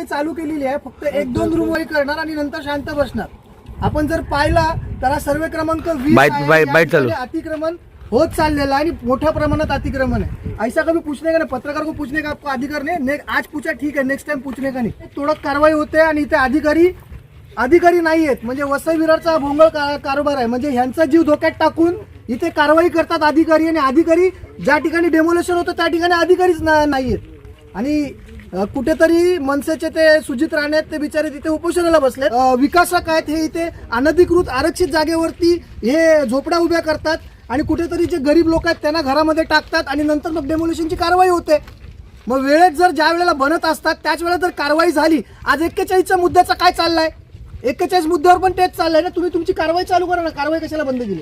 कारवाई चालू केलेली आहे फक्त एक दोन रूम वारी करणार आणि नंतर शांत बसणार. आपण जर पाहिला तर हा सर्वे क्रमांक वीस बाईट- आहे. बाईट- या बाईट चालू. ठिकाणी अतिक्रमण होत चाललेलं आहे आणि मोठ्या प्रमाणात अतिक्रमण आहे. ऐसा कभी पूछने का नाही पत्रकार को पूछने का आपको अधिकार नाही. ने, आज पूछा ठीक आहे नेक्स्ट टाइम पूछने का नाही. तोडक कारवाई होते आणि इथे अधिकारी अधिकारी नाही आहेत. म्हणजे वसई विरारचा हा भोंगळ का- कारभार आहे. म्हणजे ह्यांचा जीव धोक्यात टाकून इथे कारवाई करतात अधिकारी आणि अधिकारी ज्या ठिकाणी डेमोलेशन होतं त्या ठिकाणी अधिकारीच ना- नाही आहेत आणि कुठेतरी मनसेचे ते सुजित राणे आहेत ते बिचारे तिथे उपोषणाला बसले विकासक आहेत हे इथे अनधिकृत आरक्षित जागेवरती हे झोपड्या उभ्या करतात आणि कुठेतरी जे गरीब लोक आहेत त्यांना घरामध्ये टाकतात आणि नंतर मग डेमोलेशनची कारवाई होते. मग वेळेत जर ज्या वेळेला बनत असतात त्याच वेळेला जर कारवाई झाली आज एक्केचाळीसच्या मुद्द्याचा काय चाललाय? एक्केचाळीस मुद्द्यावर पण तेच चाललंय ना? तुम्ही तुमची कारवाई चालू करा ना. कारवाई कशाला बंद केली?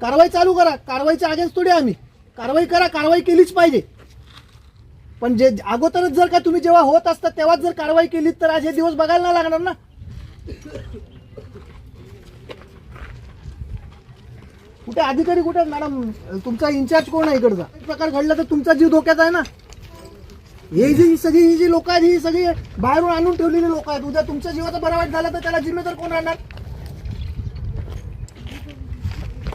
कारवाई चालू करा. कारवाईच्या अगेन्स्ट थोडी आम्ही. कारवाई करा कारवाई केलीच पाहिजे. पण जे अगोदरच जर का तुम्ही जेव्हा होत असता तेव्हाच जर कारवाई केली तर आज हे दिवस बघायला नाही लागणार ना? कुठे अधिकारी कुठे मॅडम? तुमचा इन्चार्ज कोण आहे इकडचा प्रकार घडला तर तुमचा जीव धोक्यात आहे ना? हे जी सगळी ही जी लोक आहेत ही सगळी बाहेरून आणून ठेवलेली लोक आहेत. उद्या तुमच्या जीवाचा बरा वाईट झाला तर त्याला जिम्मेदार कोण राहणार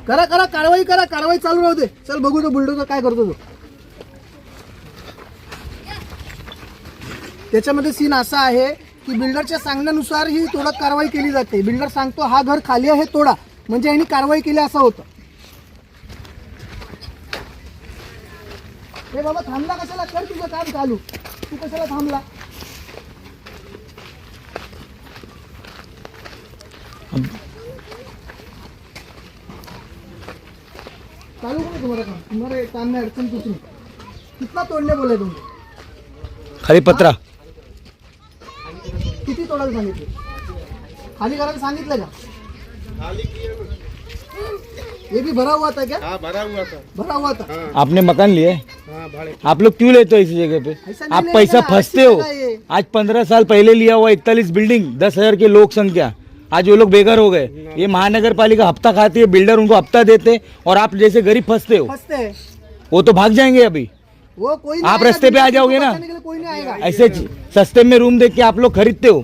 करा करा कारवाई करा कारवाई चालू राहू दे. चल बघू तो बुलडोजर काय करतो तो. त्याच्यामध्ये सीन असा आहे की बिल्डरच्या सांगण्यानुसार ही तोडक कारवाई केली जाते. बिल्डर सांगतो हा घर खाली आहे तोडा. म्हणजे यांनी कारवाई केली असं होतं. हे बाबा थांबला कशाला? कर तुझं काम चालू. तू कशाला थांबला? चालू करू तुम्हाला काम. तुम्हाला काम नाही अडचण कुछ कितना तोड़ने बोले तुम्ही? खाली पत्रा. किती तोडायला सांगितले खाली करायला सांगितलं का ये भी भरा हुआ था क्या? हाँ भरा हुआ था भरा हुआ था आपने मकान लिए? हाँ आप लोग क्यों लेते हो इसी जगह पे? आप पैसा फंसते हो। आज पंद्रह साल पहले लिया हुआ इकतालीस बिल्डिंग दस हज़ार की लोक संख्या। आज वो लोग बेघर हो गए। ये महानगर पालिका हफ़्ता खाती है बिल्डर उनको हफ़्ता देते और आप जैसे गरीब फंसते हो। फंसते वो तो भाग जाएँगे अभी। वो कोई नहीं आप रास्ते पे आ जाओगे ना? बचाने के लिए कोई नहीं आएगा। ऐसे सस्ते में रूम देख के आप लोग खरीदते हो।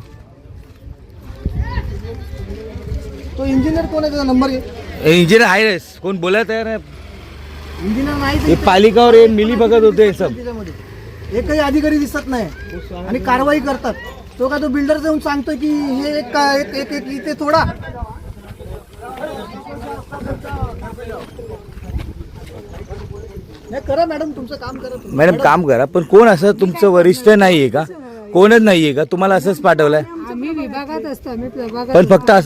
तो इंजिनियर कोण आहे त्याचा नंबर इंजिनियर आहे कोण बोलत आहे रे? इंजिनियर नाही हे पालिका और हे मिली बघत होते हे सब। त्याच्यामध्ये एकही अधिकारी दिसत नाही आणि कारवाई करतात. तो का तो बिल्डर जाऊन सांगतोय की हे एक का- एक एक एक इथे थोडा. नाही करा मॅडम तुमचं काम करा तुम्ही. मॅडम काम करा पण कोण असं तुमचं वरिष्ठ नाहीये का? कोणच नाहीये का? तुम्हाला असंच पाठवलंय? आम्ही विभागात असतो आम्ही प्रभागात पण फक्त असं